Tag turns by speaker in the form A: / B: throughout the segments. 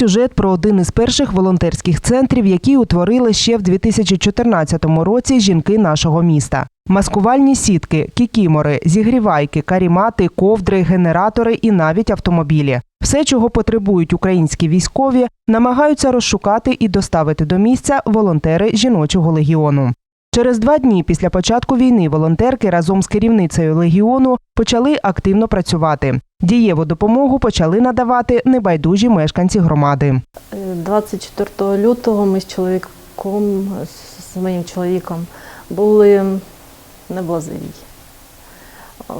A: сюжет про один із перших волонтерських центрів, які утворили ще в 2014 році жінки нашого міста. Маскувальні сітки, кікімори, зігрівайки, карімати, ковдри, генератори і навіть автомобілі. Все, чого потребують українські військові, намагаються розшукати і доставити до місця волонтери жіночого легіону. Через два дні після початку війни волонтерки разом з керівницею легіону почали активно працювати. Дієву допомогу почали надавати небайдужі мешканці громади.
B: Е, 24 лютого ми з чоловіком, з моїм чоловіком, були Лозовій. Е,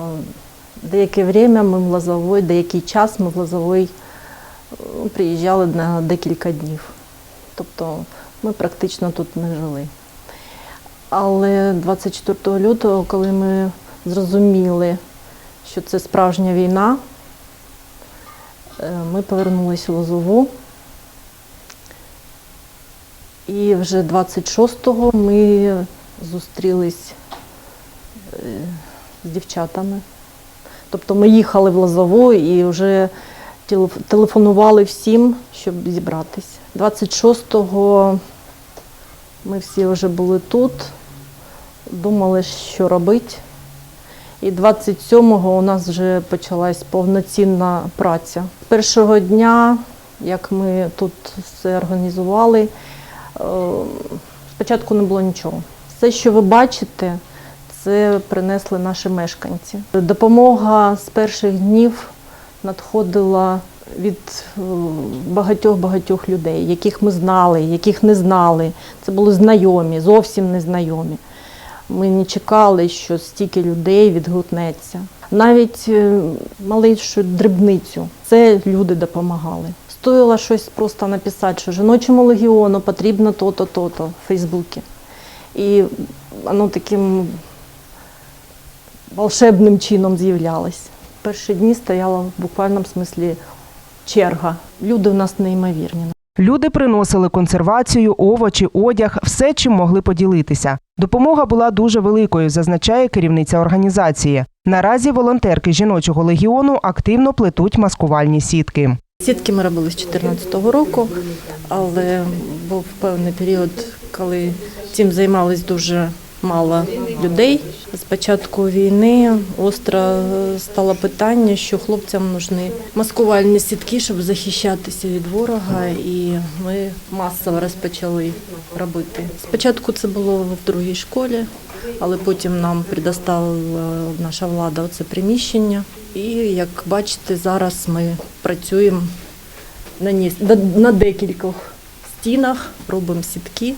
B: Деяке время ми в Лозовой, деякий час ми в Лозовой е, приїжджали на декілька днів. Тобто ми практично тут не жили. Але 24 лютого, коли ми зрозуміли, що це справжня війна, е, ми повернулися в Лозову. І вже 26-го ми зустрілись е, з дівчатами. Тобто ми їхали в Лозову і вже телефонували всім, щоб зібратись. 26-го ми всі вже були тут, думали, що робити. І 27-го у нас вже почалась повноцінна праця. Першого дня, як ми тут все організували, е, спочатку не було нічого. Все, що ви бачите, це принесли наші мешканці. Допомога з перших днів надходила від е, багатьох-багатьох людей, яких ми знали, яких не знали. Це були знайомі, зовсім незнайомі. Ми не чекали, що стільки людей відгукнеться. Навіть е, малейшу дрібницю це люди допомагали. Стоїло щось просто написати, що жіночому легіону потрібно то-то, то-то в Фейсбуці. І воно таким волшебним чином з'являлось. Перші дні стояла в буквальному смислі черга. Люди у нас неймовірні.
A: Люди приносили консервацію, овочі, одяг, все, чим могли поділитися. Допомога була дуже великою, зазначає керівниця організації. Наразі волонтерки жіночого легіону активно плетуть маскувальні сітки.
B: Сітки ми робили з 2014 року, але був певний період, коли цим займалось дуже мало людей. З початку війни остро е, стало питання, що хлопцям нужні маскувальні сітки, щоб захищатися від ворога, і ми масово розпочали робити. Спочатку це було в другій школі, але потім нам предоставила наша влада це приміщення. І як бачите, зараз ми працюємо на, декількох стінах, робимо сітки.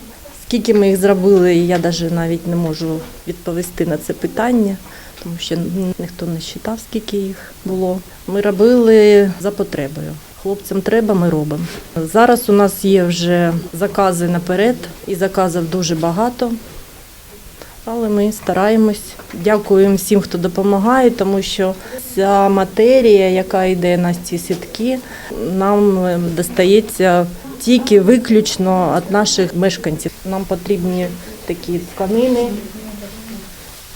B: Скільки ми їх зробили, я навіть не можу відповісти на це питання, тому що ніхто не вважав, скільки їх було. Ми робили за потребою. Хлопцям треба, ми робимо. Зараз у нас є вже закази наперед, і заказів дуже багато. Але ми стараємось. Дякуємо всім, хто допомагає, тому що ця матерія, яка йде на ці сітки, нам е, достається тільки виключно від наших мешканців. Нам потрібні такі тканини.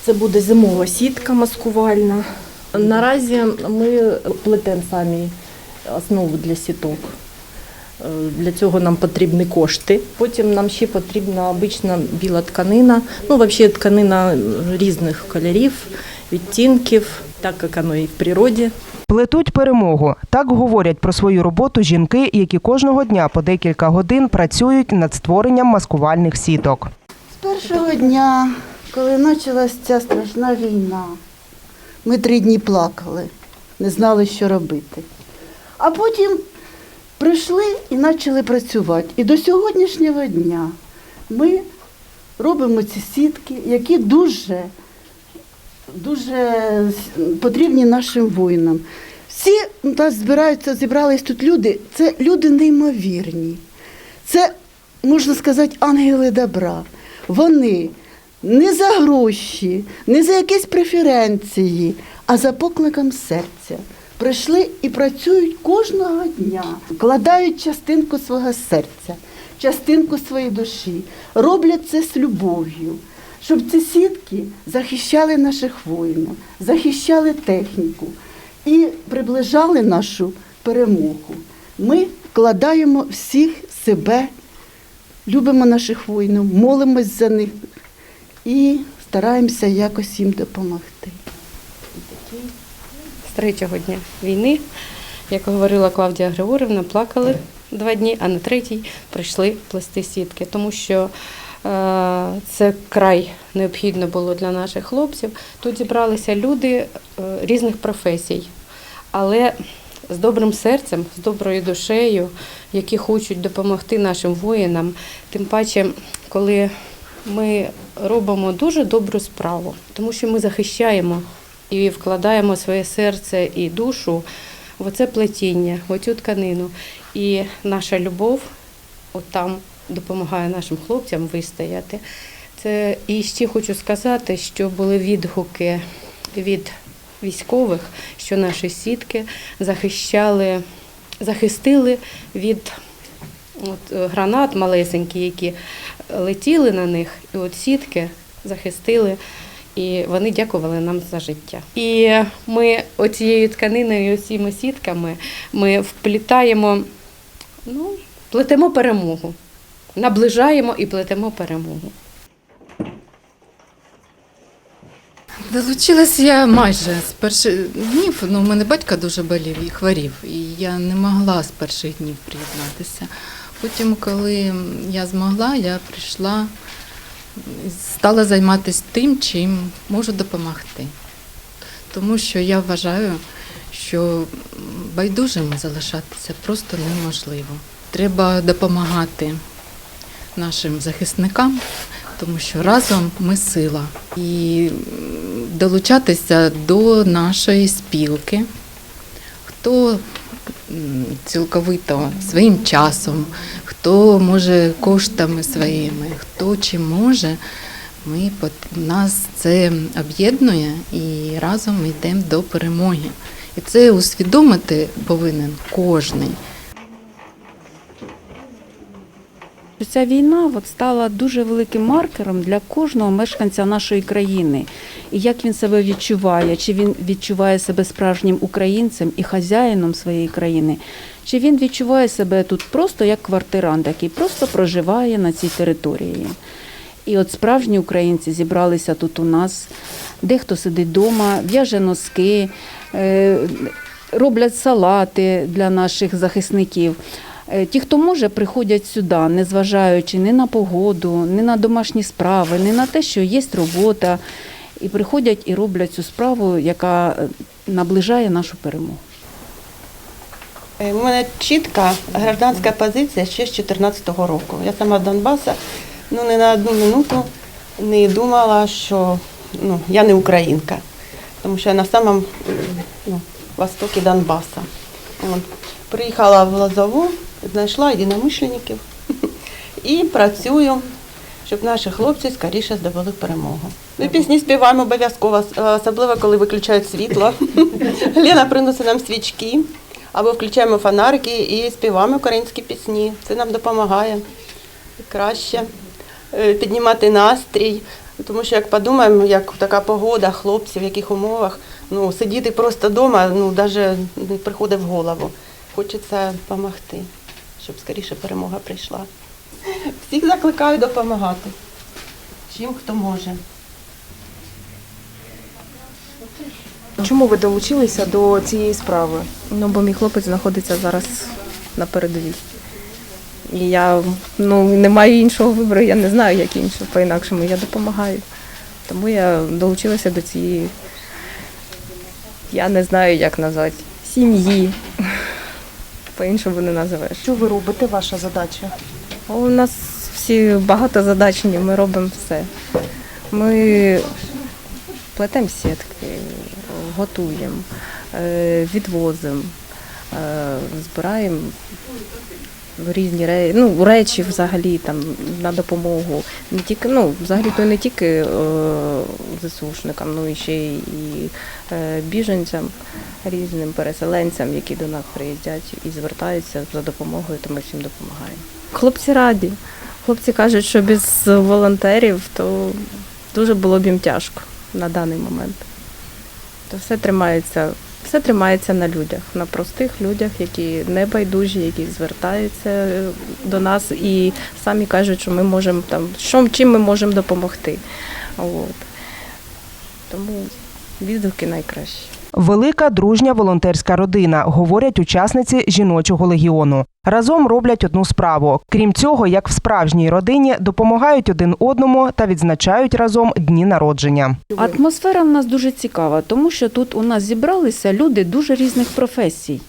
B: Це буде зимова сітка маскувальна. Наразі ми плетемо самі основу для сіток. Е, Для цього нам потрібні кошти. Потім нам ще потрібна обична біла тканина. Ну, взагалі тканина різних кольорів, відтінків, так як воно і в природі.
A: Плетуть перемогу. Так говорять про свою роботу жінки, які кожного дня по декілька годин працюють над створенням маскувальних сіток.
C: З першого дня, коли почалася ця страшна війна, ми три дні плакали, не знали, що робити. А потім прийшли і почали працювати. І до сьогоднішнього дня ми робимо ці сітки, які дуже, дуже потрібні нашим воїнам. Всі нас збираються, зібрались тут люди, це люди неймовірні. Це, можна сказати, ангели добра. Вони не за гроші, не за якісь преференції, а за покликом серця. Прийшли і працюють кожного дня, вкладають частинку свого серця, частинку своєї душі, роблять це з любов'ю, щоб ці сітки захищали наших воїнів, захищали техніку і приближали нашу перемогу. Ми вкладаємо всіх себе, любимо наших воїнів, молимось за них і стараємося якось їм допомогти.
D: з третього дня війни, як говорила Клавдія Григорівна, плакали два дні, а на третій прийшли плести сітки, тому що це край необхідно було для наших хлопців. Тут зібралися люди е, різних професій, але з добрим серцем, з доброю душею, які хочуть допомогти нашим воїнам. Тим паче, коли ми робимо дуже добру справу, тому що ми захищаємо і вкладаємо своє серце і душу в оце плетіння, в оцю тканину. І наша любов от там допомагає нашим хлопцям вистояти. Це і ще хочу сказати, що були відгуки від військових, що наші сітки захищали, захистили від от, гранат малесенькі, які летіли на них, і от сітки захистили. І вони дякували нам за життя. І ми оцією тканиною, цими сітками ми вплітаємо, ну, плетемо перемогу, наближаємо і плетемо перемогу.
E: Долучилась я майже з перших днів. Ну, у мене батько дуже болів і хворів, і я не могла з перших днів приєднатися. Потім, коли я змогла, я прийшла і стала займатися тим, чим можу допомогти. Тому що я вважаю, що байдужими залишатися просто неможливо. Треба допомагати нашим захисникам, тому що разом ми сила. І долучатися до нашої спілки, хто цілковито своїм часом, хто може коштами своїми, хто чим може. Ми нас це об'єднує і разом йдемо до перемоги. І це усвідомити повинен кожний.
F: Ця війна от стала дуже великим маркером для кожного мешканця нашої країни. І як він себе відчуває, чи він відчуває себе справжнім українцем і хазяїном своєї країни, чи він відчуває себе тут просто як квартирант, який просто проживає на цій території. І от справжні українці зібралися тут у нас. Дехто сидить вдома, в'яже носки, е, роблять салати для наших захисників. Е, Ті, хто може, приходять сюди, незважаючи ні на погоду, ні на домашні справи, ні на те, що є робота, і приходять і роблять цю справу, яка е, наближає нашу перемогу.
G: Е, У мене чітка гражданська позиція ще з 2014 року. Я сама з Донбаса, ну не на одну минуту не думала, що ну, я не українка, тому що я на самому ну, востокі Донбаса. От. Приїхала в Лозову, знайшла єдиномишленників і працюю, щоб наші хлопці скоріше здобули перемогу. Ми пісні співаємо обов'язково, особливо коли виключають світло. Лена приносить нам свічки. Або включаємо фонарики і співаємо українські пісні. Це нам допомагає краще е, піднімати настрій. Тому що як подумаємо, як така погода, хлопці, в яких умовах, ну сидіти просто вдома, ну навіть не приходить в голову. Хочеться допомогти, щоб скоріше перемога прийшла. Всіх закликаю допомагати. Чим хто може.
H: Чому ви долучилися до цієї справи?
I: Ну, бо мій хлопець знаходиться зараз на передовій. І я ну, не маю іншого вибору, я не знаю, як інше, по-інакшому я допомагаю. Тому я долучилася до цієї, я не знаю, як назвати, сім'ї. По-іншому не називаєш.
H: Що ви робите? Ваша задача?
I: У нас всі багатозадачні, ми робимо все. Ми плетемо сітки, готуємо, е, відвозимо, е, різні ре- ну, речі взагалі там на допомогу. Не тільки, ну, взагалі то не тільки е, ЗСУшникам, ну і ще і е, біженцям, різним переселенцям, які до нас приїздять і звертаються за допомогою, то ми всім допомагаємо. Хлопці раді. Хлопці кажуть, що без волонтерів то дуже було б їм тяжко на даний момент. То все тримається Все тримається на людях, на простих людях, які не байдужі, які звертаються е, до нас і самі кажуть, що ми можемо там, що, чим ми можемо допомогти. От. Тому відгуки найкращі.
A: Велика дружня волонтерська родина, говорять учасниці жіночого легіону. Разом роблять одну справу. Крім цього, як в справжній родині, допомагають один одному та відзначають разом дні народження.
F: Атмосфера в нас дуже цікава, тому що тут у нас зібралися люди дуже різних професій.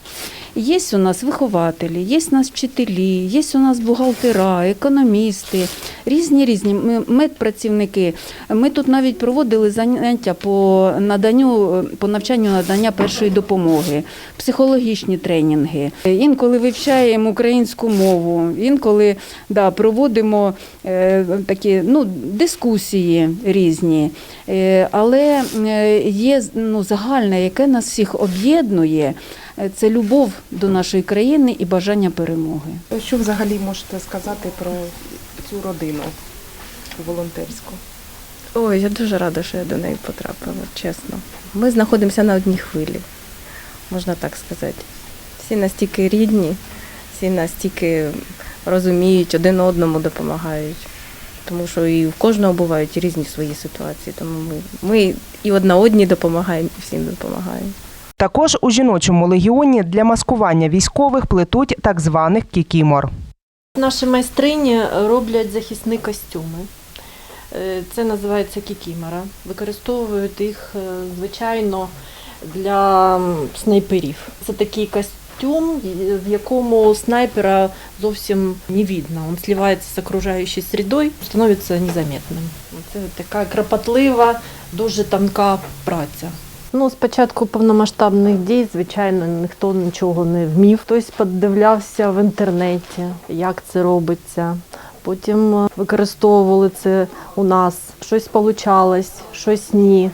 F: Є у нас вихователі, є у нас вчителі, є у нас бухгалтера, економісти, різні різні медпрацівники. Ми тут навіть проводили заняття по наданню, по навчанню надання першої допомоги, психологічні тренінги. Інколи вивчаємо українську мову, інколи да, проводимо е, такі ну, дискусії різні. Е, але е, є ну, загальне, яке нас всіх об'єднує. Е, Це любов до нашої країни і бажання перемоги.
H: Що взагалі можете сказати про цю родину волонтерську?
I: Ой, я дуже рада, що я до неї потрапила, чесно. Ми знаходимося на одній хвилі, можна так сказати. Всі настільки рідні, всі настільки розуміють, один одному допомагають. Тому що і в кожного бувають різні свої ситуації. Тому ми, ми і одна одній допомагаємо, і всім допомагаємо.
A: Також у жіночому легіоні для маскування військових плетуть так званих кікімор.
B: Наші майстрині роблять захисні костюми. Е, Це називається кікімора. Використовують їх е, звичайно для снайперів. Це такий костюм, в якому снайпера зовсім не видно. Він сливається з окружаючою середою, становиться незаметним. Це така кропотлива, дуже тонка праця. Ну, спочатку повномасштабних дій, звичайно, ніхто нічого не вмів. Хтось подивлявся в інтернеті, як це робиться. Потім е, використовували це у нас. Щось получалось, щось ні.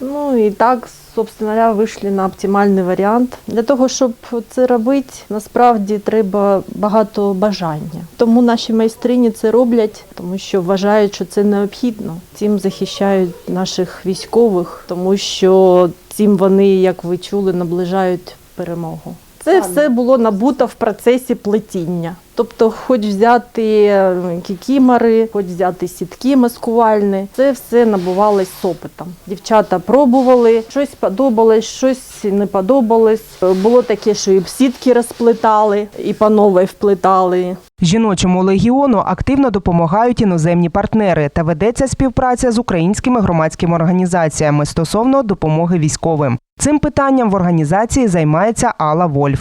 B: Ну і так, собственно говоря, вийшли на оптимальний варіант. Для того, щоб це робити, насправді треба багато бажання. Тому наші майстрині це роблять, тому що вважають, що це необхідно. Цим захищають наших військових, тому що цим вони, як ви чули, наближають перемогу. Це все було набуто в процесі плетіння. Тобто, хоч взяти е, кікімори, хоч взяти сітки маскувальні, це все набувалось з опитом. Дівчата пробували, щось подобалось, щось не подобалось. Було таке, що і сітки розплетали, і по новій вплетали.
A: Жіночому легіону активно допомагають іноземні партнери та ведеться співпраця з українськими громадськими організаціями стосовно допомоги військовим. Цим питанням в організації займається Алла Вольф.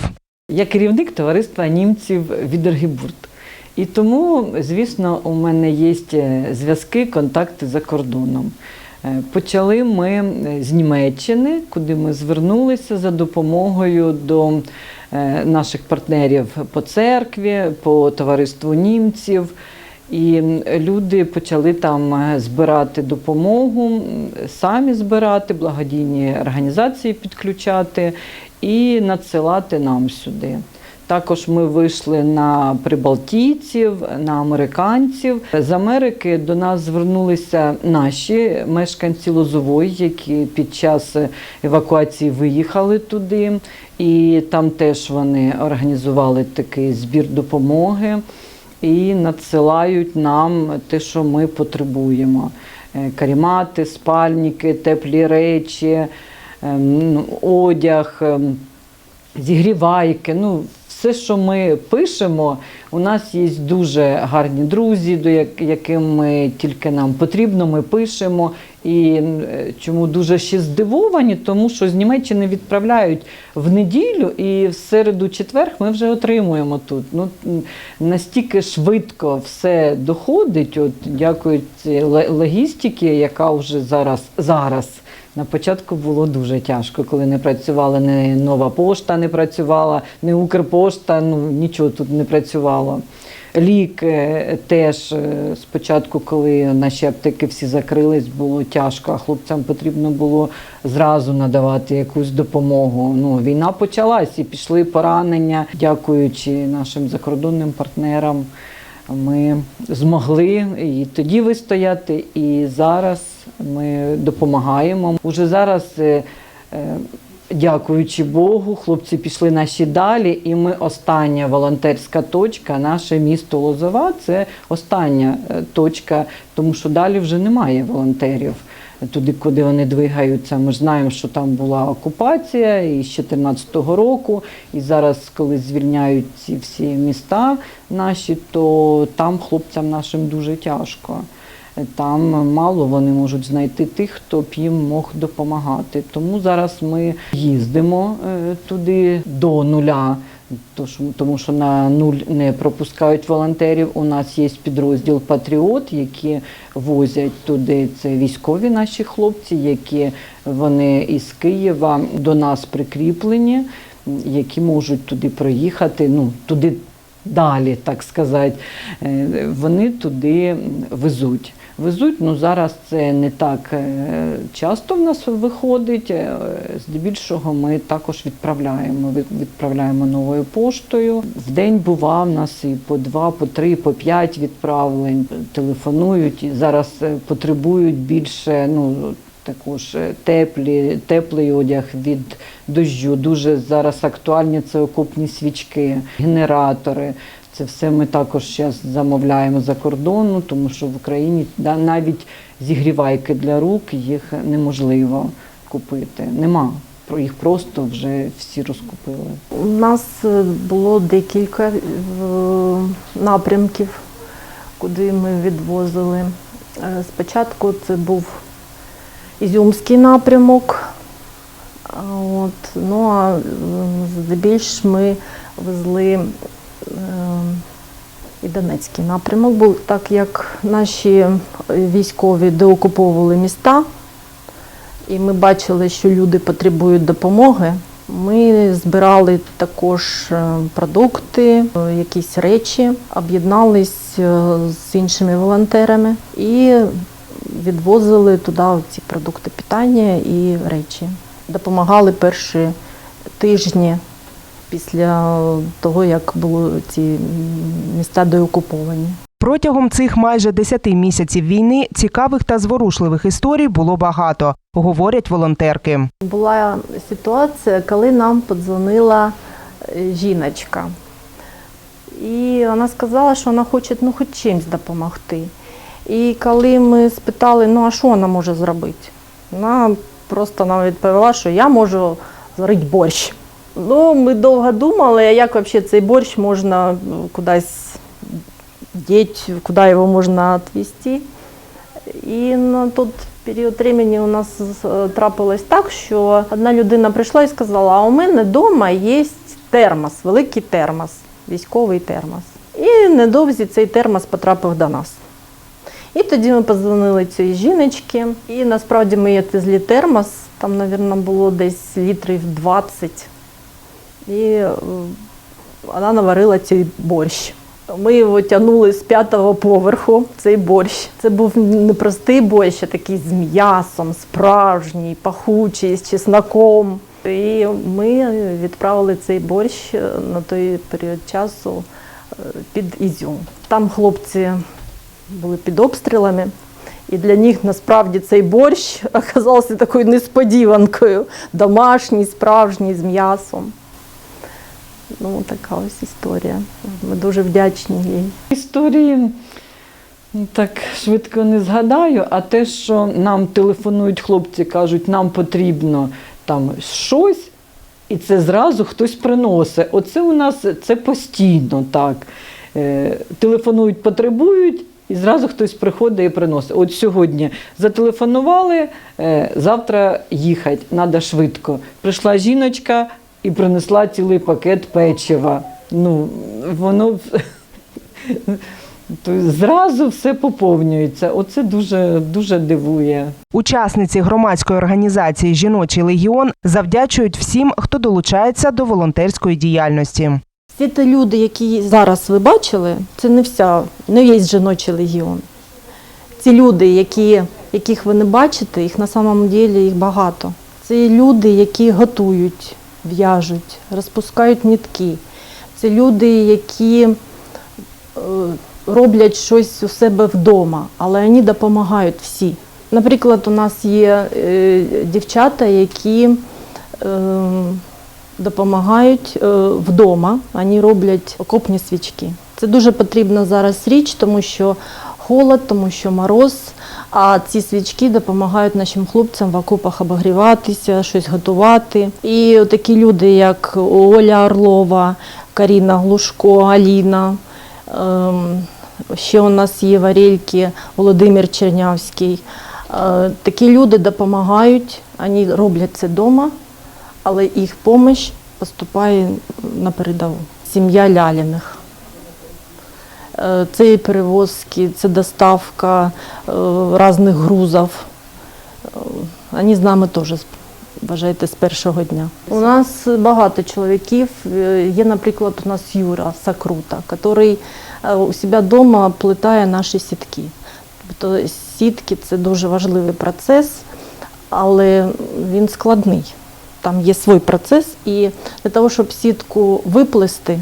J: Я керівник товариства німців Відергебурт. І тому, звісно, у мене є зв'язки, контакти за кордоном. Е, Почали ми е, з Німеччини, куди ми звернулися за допомогою до е, наших партнерів по церкві, по товариству німців. І люди почали там е, збирати допомогу, самі збирати, благодійні організації підключати і надсилати нам сюди. Також ми вийшли на прибалтійців, на американців. З Америки до нас звернулися наші мешканці Лозової, які під час евакуації виїхали туди, і там теж вони організували такий збір допомоги і надсилають нам те, що ми потребуємо: Е, карімати, спальники, теплі речі, ем, ну, одяг. ем, зігрівайки. Ну, все, що ми пишемо, у нас є дуже гарні друзі, до яким ми тільки нам потрібно, ми пишемо. І е, чому дуже ще здивовані, тому що з Німеччини відправляють в неділю, і в середу четвер ми вже отримуємо тут. Ну настільки швидко все доходить, от дякуючи ле- логістики, яка вже зараз зараз. На початку було дуже тяжко, коли не працювала не нова пошта, не працювала, не Укрпошта, ну нічого тут не працювало. Ліки теж е, спочатку, коли наші аптеки всі закрились, було тяжко, а хлопцям потрібно було зразу надавати якусь допомогу. Ну, війна почалась і пішли поранення, дякуючи нашим закордонним партнерам. Ми змогли і тоді вистояти, і зараз ми допомагаємо. Уже зараз е, е, Дякуючи Богу, хлопці пішли наші далі, і ми остання волонтерська точка, наше місто Лозова це остання е, точка, тому що далі вже немає волонтерів. Туди, куди вони двигаються, ми ж знаємо, що там була окупація і з 2014 року. І зараз, коли звільняють ці всі міста наші, то там хлопцям нашим дуже тяжко. Там мало вони можуть знайти тих, хто б їм мог допомагати. Тому зараз ми їздимо е, туди до нуля, тому що на нуль не пропускають волонтерів. У нас є підрозділ Патріот, які возять туди. Це військові наші хлопці, які вони із Києва до нас прикріплені, які можуть туди проїхати. Ну туди далі, так сказати, Е, вони туди везуть. Везуть, ну зараз це не так е, часто в нас виходить. Е, Здебільшого ми також відправляємо. Відправляємо новою поштою. В день бува в нас і по два, по три, по п'ять відправлень. Телефонують і зараз е, потребують більше. Ну також теплі, теплий одяг від дощу. Дуже зараз актуальні це окопні свічки, генератори. Це все ми також зараз замовляємо за кордону, тому що в Україні да, навіть зігрівайки для рук їх неможливо купити. Нема. Їх просто вже всі розкупили.
B: У нас е, було декілька е, напрямків, куди ми відвозили. Е, Спочатку це був Ізюмський напрямок. От, ну а здебільш ми везли і Донецький напрямок був, так як наші військові деокуповували міста, і ми бачили, що люди потребують допомоги. Ми збирали також е, продукти, е, якісь речі, об'єднались е, з іншими волонтерами і відвозили туди ці продукти питання і речі. Допомагали перші тижні після того, як були ці міста деокуповані.
A: Протягом цих майже 10 місяців війни цікавих та зворушливих історій було багато, говорять волонтерки.
B: Була ситуація, коли нам подзвонила е, жіночка. І вона сказала, що вона хоче ну, хоч чимось допомогти. І коли ми спитали, ну а що вона може зробити? Вона просто нам відповіла, що я можу зварити борщ. Ну, ми довго думали, як взагалі цей борщ можна ну, кудись діти, куди його можна відвести. І на той період времени у нас е, трапилось так, що одна людина прийшла і сказала, а у мене вдома є термос, великий термос, військовий термос. І недовзі цей термос потрапив до нас. І тоді ми подзвонили цій жіночці, і насправді ми відвезли термос, там, мабуть, було десь літрів 20. І е, вона наварила цей борщ. Ми його тягнули з п'ятого поверху, цей борщ. Це був не простий борщ, а такий з м'ясом, справжній, пахучий, з чесноком. І ми відправили цей борщ е, на той період часу е, під Ізюм. Там хлопці були під обстрілами. І для них насправді цей борщ оказався такою несподіванкою. Домашній, справжній, з м'ясом. Ну, така ось історія. Ми дуже вдячні їй.
J: Історії так швидко не згадаю, а те, що нам телефонують хлопці, кажуть, нам потрібно там щось, і це зразу хтось приносить. Оце у нас це постійно так. Е, телефонують, потребують. І зразу хтось приходить і приносить. От сьогодні зателефонували, е, завтра їхати, треба швидко. Прийшла жіночка і принесла цілий пакет печива. Ну, воно то зразу все поповнюється. Оце дуже, дуже дивує.
A: Учасниці громадської організації Жіночий легіон завдячують всім, хто долучається до волонтерської діяльності.
B: Всі ті люди, які зараз ви бачили, це не вся, не весь жіночий легіон. Ці люди, які, яких ви не бачите, їх на самом деле їх багато. Це люди, які готують, в'яжуть, розпускають нитки. Це люди, які е, роблять щось у себе вдома, але вони допомагають всі. Наприклад, у нас є е, дівчата, які е, допомагають вдома. Вони роблять окопні свічки. Це дуже потрібна зараз річ, тому що холод, тому що мороз. А ці свічки допомагають нашим хлопцям в окопах обогріватися, щось готувати. І такі люди, як Оля Орлова, Каріна Глушко, Аліна. ем, Ще у нас є варільки Володимир Чернявський. Е, Такі люди допомагають, вони роблять це вдома, але їх допомога поступає на передову. Сім'я Ляліних. Це і перевозки, це доставка е, різних грузів. Е, Вони з нами теж вважайте з першого дня. У нас багато чоловіків. Е, Є, наприклад, у нас Юра Сакрута, який у себе вдома плетає наші сітки. Тобто сітки це дуже важливий процес, але він складний. Там є свій процес, і для того, щоб сітку виплести,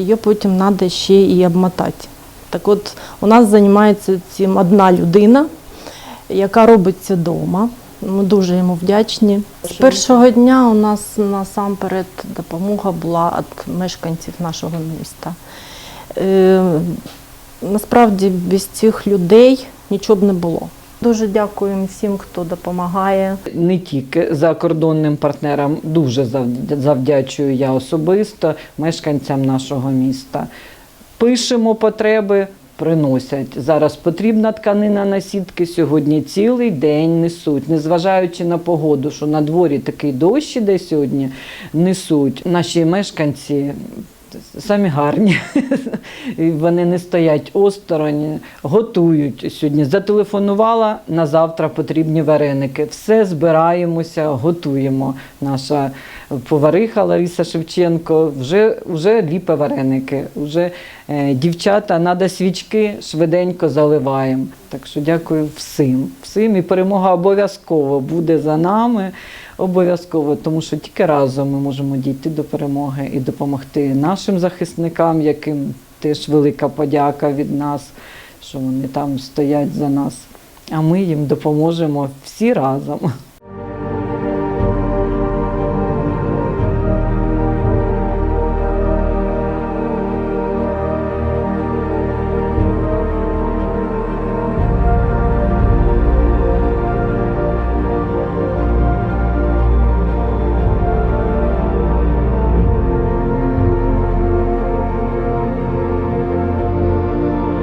B: її потім треба ще і обмотати. Так от у нас займається цим одна людина, яка робить це вдома. Ми дуже йому вдячні. З першого дня у нас насамперед допомога була від мешканців нашого міста. Е, насправді без цих людей нічого б не було. Дуже дякуємо всім, хто допомагає.
J: не тільки закордонним партнерам, дуже завдячую я особисто мешканцям нашого міста. Пишемо потреби, приносять. Зараз потрібна тканина на сітки, сьогодні цілий день несуть, незважаючи на погоду, що на дворі такий дощ іде сьогодні, несуть. Наші мешканці самі гарні. Вони не стоять осторонь, готують сьогодні. Зателефонувала на завтра потрібні вареники. Все збираємося, готуємо. Наша повариха Лариса Шевченко вже, вже ліпе вареники. Вже е, дівчата, треба свічки, швиденько заливаємо. Так що дякую всім. всім. І перемога обов'язково буде за нами. Обов'язково, тому що тільки разом ми можемо дійти до перемоги і допомогти нашим захисникам, яким теж велика подяка від нас, що вони там стоять за нас. А ми їм допоможемо всі разом.